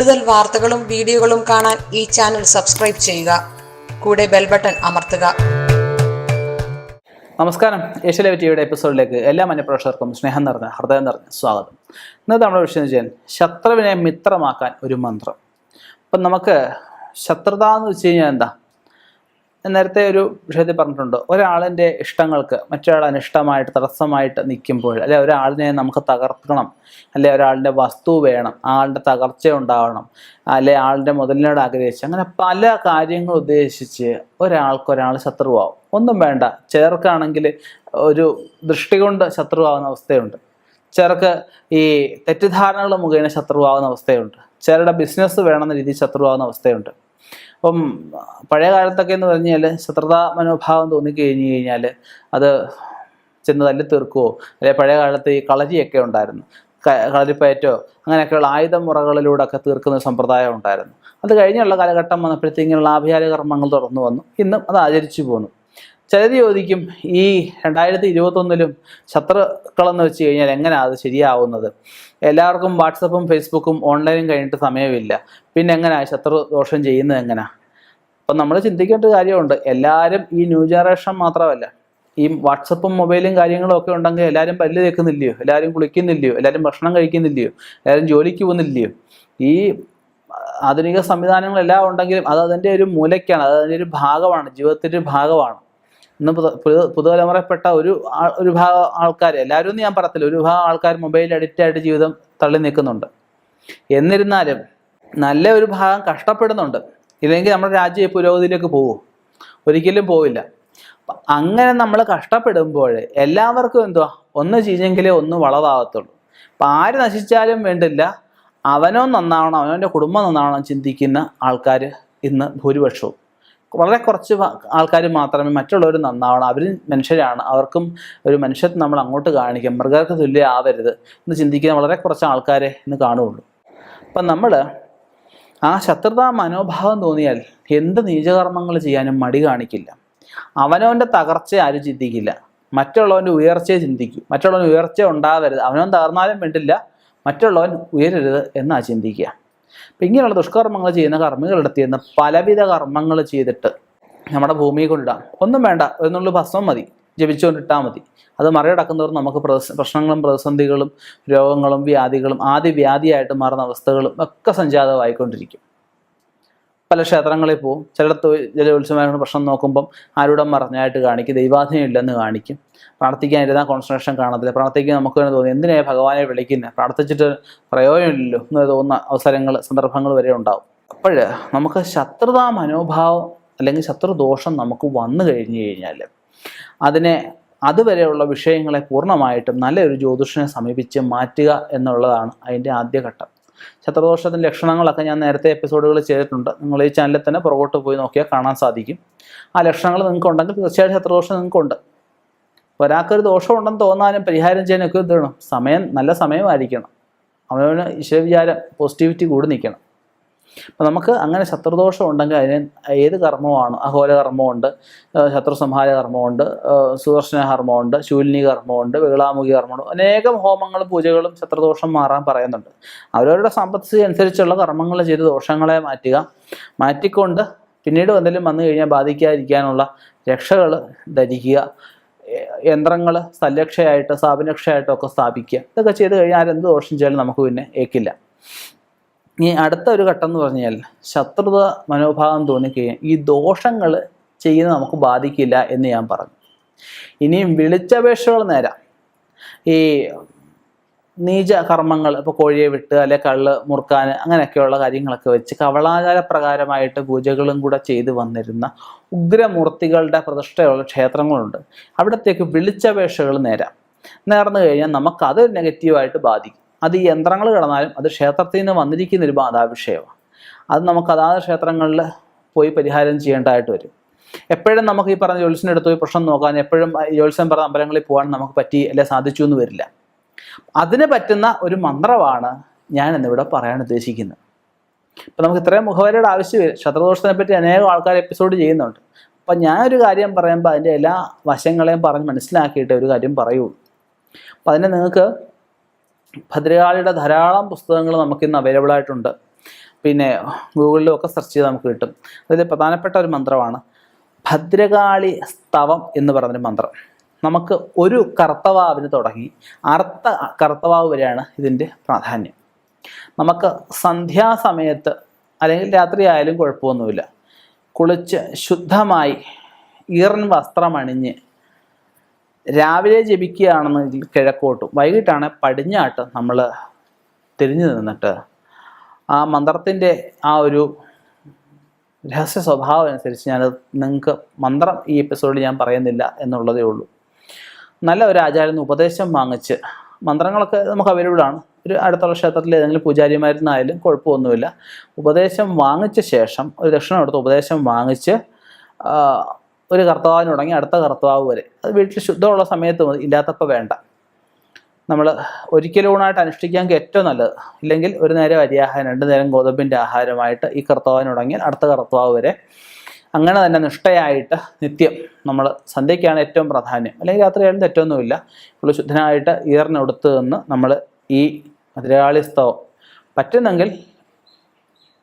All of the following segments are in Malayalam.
കൂടുതൽ വാർത്തകളും വീഡിയോകളും കാണാൻ ഈ ചാനൽ സബ്സ്ക്രൈബ് ചെയ്യുക. കൂടെ ബെൽ ബട്ടൺ അമർത്തുക. നമസ്കാരം. ഏഷ്യയിലെ ടിവിയുടെ എപ്പിസോഡിലേക്ക് എല്ലാ മന്യപ്രേക്ഷകർക്കും സ്നേഹം നിറഞ്ഞ ഹൃദയം നിറഞ്ഞ സ്വാഗതം. ഇന്നത്തെ നമ്മുടെ വിഷയം ചെയ്യാൻ ശത്രുവിനെ മിത്രമാക്കാൻ ഒരു മന്ത്രം. അപ്പം നമുക്ക് ശത്രുത എന്ന് വെച്ച് കഴിഞ്ഞാൽ എന്താ? നേരത്തെ ഒരു വിഷയത്തിൽ പറഞ്ഞിട്ടുണ്ട്. ഒരാളിന്റെ ഇഷ്ടങ്ങൾക്ക് മറ്റൊരാൾ അനിഷ്ടമായിട്ട് തടസ്സമായിട്ട് നിൽക്കുമ്പോൾ അല്ലെ ഒരാളിനെ നമുക്ക് തകർക്കണം അല്ലെ ഒരാളിന്റെ വസ്തു വേണം ആളുടെ തകർച്ച ഉണ്ടാവണം അല്ലെ ആളുടെ മുതലിനോട് ആഗ്രഹിച്ച് അങ്ങനെ പല കാര്യങ്ങൾ ഉദ്ദേശിച്ച് ഒരാൾക്കൊരാൾ ശത്രുവാകും. ഒന്നും വേണ്ട. ചേർക്കാണെങ്കിൽ ഒരു ദൃഷ്ടി കൊണ്ട് ശത്രുവാകുന്ന അവസ്ഥയുണ്ട്. ചിലർക്ക് ഈ തെറ്റിദ്ധാരണകൾ മുഖേന ശത്രുവാകുന്ന അവസ്ഥയുണ്ട്. ചിലരുടെ ബിസിനസ് വേണമെന്ന രീതിയിൽ ശത്രുവാകുന്ന അവസ്ഥയുണ്ട്. അപ്പം പഴയ കാലത്തൊക്കെ എന്ന് പറഞ്ഞാൽ ശത്രുതാ മനോഭാവം തോന്നിക്കഴിഞ്ഞ് കഴിഞ്ഞാൽ അത് ചെന്ന് തല്ലി തീർക്കുവോ? അല്ലെ പഴയ കാലത്ത് ഈ കളരിയൊക്കെ ഉണ്ടായിരുന്നു. കളരിപ്പയറ്റോ അങ്ങനെയൊക്കെയുള്ള ആയുധമുറകളിലൂടെ ഒക്കെ തീർക്കുന്ന സമ്പ്രദായം ഉണ്ടായിരുന്നു. അത് കഴിഞ്ഞുള്ള കാലഘട്ടം വന്നപ്പോഴത്തേക്കും ആഭ്യാര കർമ്മങ്ങൾ തുറന്നു വന്നു. ഇന്നും അത് ആചരിച്ചു പോന്നു. ചിലർ ചോദിക്കും ഈ രണ്ടായിരത്തി ഇരുപത്തൊന്നിലും ശത്രുക്കളെന്ന് വെച്ച് കഴിഞ്ഞാൽ എങ്ങനെയാണ് അത് ശരിയാവുന്നത്? എല്ലാവർക്കും വാട്സപ്പും ഫേസ്ബുക്കും ഓൺലൈനും കഴിഞ്ഞിട്ട് സമയമില്ല. പിന്നെ എങ്ങനെയാണ് ശത്രു ദോഷം ചെയ്യുന്നത് എങ്ങനെയാ അപ്പം നമ്മൾ ചിന്തിക്കേണ്ട കാര്യമുണ്ട്. എല്ലാവരും ഈ ന്യൂ ജനറേഷൻ മാത്രമല്ല ഈ വാട്സപ്പും മൊബൈലും കാര്യങ്ങളും ഒക്കെ ഉണ്ടെങ്കിൽ എല്ലാവരും പല്ല് തേക്കുന്നില്ലയോ? എല്ലാവരും കുളിക്കുന്നില്ലയോ? എല്ലാവരും ഭക്ഷണം കഴിക്കുന്നില്ലയോ? എല്ലാവരും ജോലിക്ക് പോകുന്നില്ലയോ? ഈ ആധുനിക സംവിധാനങ്ങളെല്ലാം ഉണ്ടെങ്കിലും അത് അതിന്റെ ഒരു മൂലയ്ക്കാണ് അത് അതിന്റെ ഒരു ഭാഗമാണ് ജീവിതത്തിന്റെ ഒരു ഭാഗമാണ്. ഇന്ന് പുതു പുതു- ഒരു ഒരു ഭാഗം ആൾക്കാർ എല്ലാവരും ഞാൻ പറയത്തില്ല ഒരു ഭാഗം ആൾക്കാർ മൊബൈൽ അഡിക്റ്റ് ആയിട്ട് ജീവിതം തള്ളി നിൽക്കുന്നുണ്ട് എന്നിരുന്നാലും നല്ല ഒരു ഭാഗം കഷ്ടപ്പെടുന്നുണ്ട്. ഇല്ലെങ്കിൽ നമ്മുടെ രാജ്യം പുരോഗതിയിലേക്ക് പോകും ഒരിക്കലും പോവില്ല. അങ്ങനെ നമ്മൾ കഷ്ടപ്പെടുമ്പോൾ എല്ലാവർക്കും എന്തുവാ? ഒന്ന് ചീഞ്ഞെങ്കിലേ ഒന്ന് വളവാകത്തുള്ളൂ. അപ്പം ആര് നശിച്ചാലും വേണ്ടില്ല. അവനോ നന്നാവണം അവനവന്റെ കുടുംബം നന്നാവണം ചിന്തിക്കുന്ന ആൾക്കാർ ഇന്ന് ഭൂരിപക്ഷവും. വളരെ കുറച്ച് ആൾക്കാർ മാത്രമേ മറ്റുള്ളവർ നന്നാവണം. അവർ മനുഷ്യരാണ്. അവർക്കും ഒരു മനുഷ്യത്വം നമ്മൾ അങ്ങോട്ട് കാണിക്കും. മൃഗർക്ക് തുല്യ ആവരുത് എന്ന് ചിന്തിക്കുന്ന വളരെ കുറച്ച് ആൾക്കാരെ ഇന്ന് കാണുകയുള്ളൂ. അപ്പം നമ്മൾ ആ ശത്രുതാ മനോഭാവം തോന്നിയാൽ എന്ത് നീചകർമ്മങ്ങൾ ചെയ്യാനും മടി കാണിക്കില്ല. അവനവന്റെ തകർച്ച ആരും ചിന്തിക്കില്ല. മറ്റുള്ളവന്റെ ഉയർച്ചയെ ചിന്തിക്കും. മറ്റുള്ളവൻ ഉയർച്ച ഉണ്ടാവരുത്. അവനവൻ തകർന്നാലും വേണ്ടില്ല മറ്റുള്ളവൻ ഉയരരുത് എന്നാ ചിന്തിക്കുക. അപ്പം ഇങ്ങനെയുള്ള ദുഷ്കർമ്മങ്ങൾ ചെയ്യുന്ന കർമ്മികളുടെ ചെയ്യുന്ന പലവിധ കർമ്മങ്ങൾ ചെയ്തിട്ട് നമ്മുടെ ഭൂമിയെ കൊണ്ടിടാം. ഒന്നും വേണ്ട എന്നുള്ള ഭസ്മം മതി. ജപിച്ചുകൊണ്ടിട്ടാൽ മതി. അത് മറികടക്കുന്നവർ നമുക്ക് പ്രശ്നങ്ങളും പ്രതിസന്ധികളും രോഗങ്ങളും വ്യാധികളും ആദ്യ വ്യാധിയായിട്ട് മാറുന്ന അവസ്ഥകളും ഒക്കെ സംജാതമായിക്കൊണ്ടിരിക്കും. പല ക്ഷേത്രങ്ങളിൽ പോവും. ചിലടത്ത് ജലോത്സവമായിട്ട് പ്രശ്നം നോക്കുമ്പം ആരുടെ മറഞ്ഞായിട്ട് കാണിക്കും. ദൈവാധീനം ഇല്ലെന്ന് കാണിക്കും. പ്രാർത്ഥിക്കാനിരുന്നാൽ കോൺസെൻട്രേഷൻ കാണത്തില്ല. പ്രാർത്ഥിക്കാൻ നമുക്ക് തന്നെ തോന്നി എന്തിനാണ് ഭഗവാനെ വിളിക്കുന്നത് പ്രാർത്ഥിച്ചിട്ട് പ്രയോജനമില്ലല്ലോ എന്ന് തോന്നുന്ന അവസരങ്ങൾ സന്ദർഭങ്ങൾ വരെ ഉണ്ടാവും. അപ്പോൾ നമുക്ക് ശത്രുതാ മനോഭാവം അല്ലെങ്കിൽ ശത്രുദോഷം നമുക്ക് വന്നു കഴിഞ്ഞു കഴിഞ്ഞാൽ അതിനെ അതുവരെയുള്ള വിഷയങ്ങളെ പൂർണമായിട്ടും നല്ലൊരു ജ്യോതിഷനെ സമീപിച്ച് മാറ്റുക എന്നുള്ളതാണ് അതിന്റെ ആദ്യഘട്ടം. ശത്രുദോഷത്തിന്റെ ലക്ഷണങ്ങളൊക്കെ ഞാൻ നേരത്തെ എപ്പിസോഡുകൾ ചെയ്തിട്ടുണ്ട്. നിങ്ങൾ ഈ ചാനലിൽ തന്നെ പുറകോട്ട് പോയി നോക്കിയാൽ കാണാൻ സാധിക്കും. ആ ലക്ഷണങ്ങൾ നിങ്ങൾക്ക് ഉണ്ടെങ്കിൽ തീർച്ചയായിട്ടും ശത്രുദോഷം നിങ്ങൾക്കുണ്ട്. ഒരാൾക്കൊരു ദോഷം ഉണ്ടെന്ന് തോന്നാനും പരിഹാരം ചെയ്യാനൊക്കെ ഇത് വേണം സമയം നല്ല സമയമായിരിക്കണം. അവനവന് ഈശ്വരവിചാരം പോസിറ്റിവിറ്റി കൂടി നിൽക്കണം. അപ്പം നമുക്ക് അങ്ങനെ ശത്രുദോഷം ഉണ്ടെങ്കിൽ അതിന് ഏത് കർമ്മമാണ് അഹോല കർമ്മമുണ്ട് ശത്രു സംഹാര കർമ്മമുണ്ട് സുദർശന കർമ്മമുണ്ട് ശൂലിനി കർമ്മമുണ്ട് വികളാമുഖി കർമ്മമുണ്ട് അനേകം ഹോമങ്ങളും പൂജകളും ശത്രുദോഷം മാറാൻ പറയുന്നുണ്ട്. അവരവരുടെ സമ്പത്ത് അനുസരിച്ചുള്ള കർമ്മങ്ങൾ ചെയ്ത് ദോഷങ്ങളെ മാറ്റുക മാറ്റിക്കൊണ്ട് പിന്നീട് എന്തെങ്കിലും വന്നു കഴിഞ്ഞാൽ ബാധിക്കാതിരിക്കാനുള്ള രക്ഷകൾ ധരിക്കുക യന്ത്രങ്ങൾ സല്ലക്ഷയായിട്ട് സ്ഥാപനക്ഷയായിട്ടും ഒക്കെ സ്ഥാപിക്കുക. ഇതൊക്കെ ചെയ്ത് കഴിഞ്ഞാൽ എന്ത് ദോഷം ചെയ്താലും നമുക്ക് പിന്നെ ഏക്കില്ല. ഇനി അടുത്ത ഒരു ഘട്ടം എന്ന് പറഞ്ഞാൽ ശത്രുത മനോഭാവം തോന്നിക്കുകയും ഈ ദോഷങ്ങൾ ചെയ്യുന്നത് നമുക്ക് ബാധിക്കില്ല എന്ന് ഞാൻ പറഞ്ഞു. ഇനിയും വിളിച്ചപേക്ഷകൾ നേരാം. ഈ നീച കർമ്മങ്ങൾ ഇപ്പോൾ കോഴിയെ വിട്ട് അല്ലെ കള്ള് മുറുക്കാൻ അങ്ങനെയൊക്കെയുള്ള കാര്യങ്ങളൊക്കെ വെച്ച് കവളാചാര പ്രകാരമായിട്ട് പൂജകളും കൂടെ ചെയ്തു വന്നിരുന്ന ഉഗ്രമൂർത്തികളുടെ പ്രതിഷ്ഠയുള്ള ക്ഷേത്രങ്ങളുണ്ട്. അവിടത്തേക്ക് വിളിച്ചപേക്ഷകൾ നേരാം. നേർന്നു കഴിഞ്ഞാൽ നമുക്കത് നെഗറ്റീവായിട്ട് ബാധിക്കും. അത് യന്ത്രങ്ങൾ കിടന്നാലും അത് ക്ഷേത്രത്തിൽ നിന്ന് വന്നിരിക്കുന്ന ഒരു ബാധാവിഷയമാണ്. അത് നമുക്ക് അതാത് ക്ഷേത്രങ്ങളിൽ പോയി പരിഹാരം ചെയ്യേണ്ടതായിട്ട് വരും. എപ്പോഴും നമുക്ക് ഈ പറഞ്ഞ ജോത്സ്യന്റെ അടുത്ത് പോയി പ്രശ്നം നോക്കാൻ എപ്പോഴും ജോത്സ്യം പറഞ്ഞ അമ്പലങ്ങളിൽ പോകാൻ നമുക്ക് പറ്റി അല്ലെ സാധിച്ചു എന്ന് വരില്ല. അതിന് പറ്റുന്ന ഒരു മന്ത്രമാണ് ഞാൻ ഇന്നിവിടെ പറയാൻ ഉദ്ദേശിക്കുന്നത്. അപ്പം നമുക്ക് ഇത്രയും മുഖവരയുടെ ആവശ്യമില്ല ശത്രുദോഷത്തിനെ പറ്റി അനേകം ആൾക്കാർ എപ്പിസോഡ് ചെയ്യുന്നുണ്ട്. അപ്പം ഞാനൊരു കാര്യം പറയുമ്പോൾ അതിന്റെ എല്ലാ വശങ്ങളെയും പറഞ്ഞ് മനസ്സിലാക്കിയിട്ട് ഒരു കാര്യം പറയുള്ളൂ. അപ്പം അതിനെ നിങ്ങൾക്ക് ഭദ്രകാളിയുടെ ധാരാളം പുസ്തകങ്ങൾ നമുക്കിന്ന് അവൈലബിൾ ആയിട്ടുണ്ട്. പിന്നെ ഗൂഗിളിലും ഒക്കെ സെർച്ച് ചെയ്ത് നമുക്ക് കിട്ടും. അതിൽ പ്രധാനപ്പെട്ട ഒരു മന്ത്രമാണ് ഭദ്രകാളി സ്തവം എന്ന് പറഞ്ഞൊരു മന്ത്രം. നമുക്ക് ഒരു കർത്തവാവിന് തുടങ്ങി അർത്ഥ കർത്തവാവ് വരെയാണ് ഇതിന്റെ പ്രാധാന്യം. നമുക്ക് സന്ധ്യാസമയത്ത് അല്ലെങ്കിൽ രാത്രി ആയാലും കുഴപ്പമൊന്നുമില്ല. കുളിച്ച് ശുദ്ധമായി ഈറൻ വസ്ത്രമണിഞ്ഞ് രാവിലെ ജപിക്കുകയാണെന്നെങ്കിൽ കിഴക്കോട്ടും വൈകിട്ടാണ് പടിഞ്ഞാട്ട് നമ്മൾ തിരിഞ്ഞു നിന്നിട്ട് ആ മന്ത്രത്തിന്റെ ആ ഒരു രഹസ്യ സ്വഭാവം അനുസരിച്ച് ഞാൻ നിങ്ങൾക്ക് മന്ത്രം ഈ എപ്പിസോഡിൽ ഞാൻ പറയുന്നില്ല എന്നുള്ളതേ ഉള്ളൂ. നല്ല ഒരു ആചാര്യൻ ഉപദേശം വാങ്ങിച്ച് മന്ത്രങ്ങളൊക്കെ നമുക്ക് അവൈലബിൾ ആണ്. ഒരു അടുത്തുള്ള ക്ഷേത്രത്തിൽ ഏതെങ്കിലും പൂജാരിമാരുന്നായാലും കുഴപ്പമൊന്നുമില്ല. ഉപദേശം വാങ്ങിച്ച ശേഷം ഒരു ദക്ഷിണ എടുത്ത് ഉപദേശം വാങ്ങിച്ച് ഒരു കർത്താവിന് തുടങ്ങി അടുത്ത കർത്താവ് വരെ. അത് വീട്ടിൽ ശുദ്ധമുള്ള സമയത്ത് മതി ഇല്ലാത്തപ്പോൾ വേണ്ട. നമ്മൾ ഒരിക്കലും ഊണായിട്ട് അനുഷ്ഠിക്കാൻ ഏറ്റവും നല്ലത്. ഇല്ലെങ്കിൽ ഒരു നേരം അരിയാഹാരം രണ്ട് നേരം ഗോതമ്പിന്റെ ആഹാരമായിട്ട് ഈ കർത്താവിന് തുടങ്ങിയാൽ അടുത്ത കർത്താവ് വരെ. അങ്ങനെ തന്നെ നിഷ്ഠയായിട്ട് നിത്യം നമ്മൾ സന്ധ്യയ്ക്കാണ് ഏറ്റവും പ്രാധാന്യം. അല്ലെങ്കിൽ രാത്രി രാത്രിയായാലും തെറ്റൊന്നുമില്ല. നമ്മൾ ശുദ്ധനായിട്ട് ഈറിനെടുത്ത് നിന്ന് നമ്മൾ ഈ ഭദ്രകാളി സ്തവം പറ്റുന്നെങ്കിൽ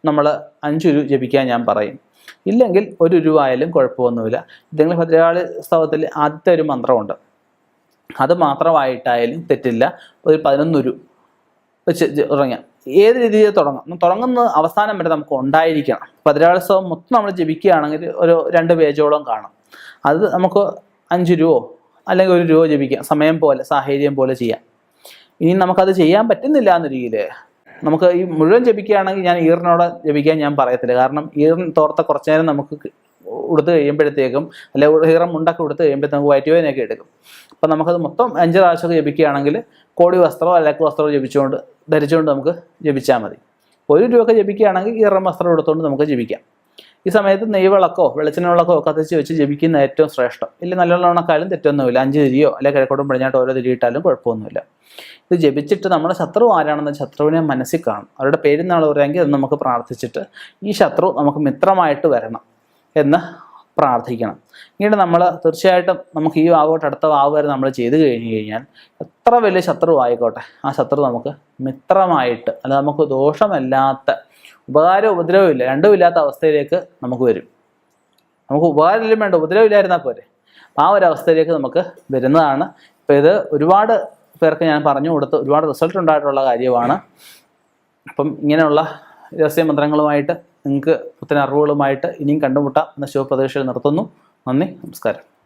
നമ്മൾ അഞ്ചുരു ജപിക്കാൻ ഞാൻ പറയും. ഇല്ലെങ്കിൽ ഒരു രൂപ കുഴപ്പമൊന്നുമില്ല. ഇതെങ്കിലും ഭദ്രകാളി സ്തവത്തിൽ ആദ്യത്തെ ഒരു മന്ത്രമുണ്ട്. അത് മാത്രമായിട്ടായാലും തെറ്റില്ല. ഒരു പതിനൊന്നൊരു വെച്ച് തുടങ്ങാം ഏത് രീതിയിൽ തുടങ്ങാം? തുടങ്ങുന്ന അവസാനം വരെ നമുക്ക് ഉണ്ടായിരിക്കണം. പതിനാളിസവും മൊത്തം നമ്മൾ ജപിക്കുകയാണെങ്കിൽ ഒരു രണ്ട് പേജോളം കാണാം. അത് നമുക്ക് അഞ്ച് രൂപയോ അല്ലെങ്കിൽ ഒരു രൂപ ജപിക്കാം. സമയം പോലെ സാഹചര്യം പോലെ ചെയ്യാം. ഇനി നമുക്കത് ചെയ്യാൻ പറ്റുന്നില്ല എന്ന രീതിയിൽ നമുക്ക് ഈ മുഴുവൻ ജപിക്കുകയാണെങ്കിൽ ഞാൻ ഈറിനോട് ജപിക്കാൻ ഞാൻ പറയത്തില്ല. കാരണം ഈറിൻ തോർത്ത കുറച്ചു നേരം നമുക്ക് ഉടുത്ത് കഴിയുമ്പോഴത്തേക്കും അല്ലെ ഈറം മുണ്ടൊക്കെ ഉടുത്ത് കഴിയുമ്പോഴത്തേക്ക് നമുക്ക് വയറ്റുവേദനയൊക്കെ എടുക്കും. അപ്പം നമുക്കത് മൊത്തം അഞ്ച് പ്രാവശ്യമൊക്കെ ജപിക്കുകയാണെങ്കിൽ കോടി വസ്ത്രമോ അലക്ക് വസ്ത്രമോ ജപിച്ചുകൊണ്ട് ധരിച്ചുകൊണ്ട് നമുക്ക് ജപിച്ചാൽ മതി. ഒരു രൂപയൊക്കെ ജപിക്കുകയാണെങ്കിൽ ഈറം വസ്ത്രം എടുത്തുകൊണ്ട് നമുക്ക് ജപിക്കാം. ഈ സമയത്ത് നെയ്വിളക്കോ വെളിച്ചെണ്ണ വിളക്കോ കത്തിച്ച് വെച്ച് ജപിക്കുന്ന ഏറ്റവും ശ്രേഷ്ഠം. ഇല്ല നല്ലോണക്കാലും തെറ്റൊന്നുമില്ല. അഞ്ച് തിരിയോ അല്ലെങ്കിൽ കിഴക്കോട്ടും പടിഞ്ഞാട്ടോ ഓരോ തിരിയിട്ടാലും കുഴപ്പമൊന്നുമില്ല. ഇത് ജപിച്ചിട്ട് നമ്മുടെ ശത്രു ആരാണെന്ന് ശത്രുവിനെ മനസ്സിൽ കാണും അവരുടെ പേര് നാൾ പറയുമെങ്കിൽ അത് നമുക്ക് പ്രാർത്ഥിച്ചിട്ട് ഈ ശത്രു നമുക്ക് മിത്രമായിട്ട് വരണം എന്ന് പ്രാർത്ഥിക്കണം. ഇങ്ങനെ നമ്മൾ തീർച്ചയായിട്ടും നമുക്ക് ഈ വാവോട്ട് അടുത്ത വാവ് വരെ നമ്മൾ ചെയ്ത് കഴിഞ്ഞ് കഴിഞ്ഞാൽ എത്ര വലിയ ശത്രു ആയിക്കോട്ടെ ആ ശത്രു നമുക്ക് മിത്രമായിട്ട് അല്ല നമുക്ക് ദോഷമല്ലാത്ത ഉപകാരം ഉപദ്രവവും ഇല്ല രണ്ടും ഇല്ലാത്ത അവസ്ഥയിലേക്ക് നമുക്ക് വരും. നമുക്ക് ഉപകാരമില്ലും വേണ്ട ഉപദ്രവമില്ലായിരുന്നാൽ പോരെ? ആ ഒരു അവസ്ഥയിലേക്ക് നമുക്ക് വരുന്നതാണ്. ഇപ്പം ഇത് ഒരുപാട് പേർക്ക് ഞാൻ പറഞ്ഞു കൊടുത്ത് ഒരുപാട് റിസൾട്ട് ഉണ്ടായിട്ടുള്ള കാര്യമാണ്. അപ്പം ഇങ്ങനെയുള്ള രഹസ്യമന്ത്രങ്ങളുമായിട്ട് നിങ്ങൾക്ക് പുത്തൻ അറിവുകളുമായിട്ട് ഇനിയും കണ്ടുമുട്ടാം. എന്ന ശുഭപ്രതീക്ഷയിൽ നിർത്തുന്നു. നന്ദി നമസ്കാരം.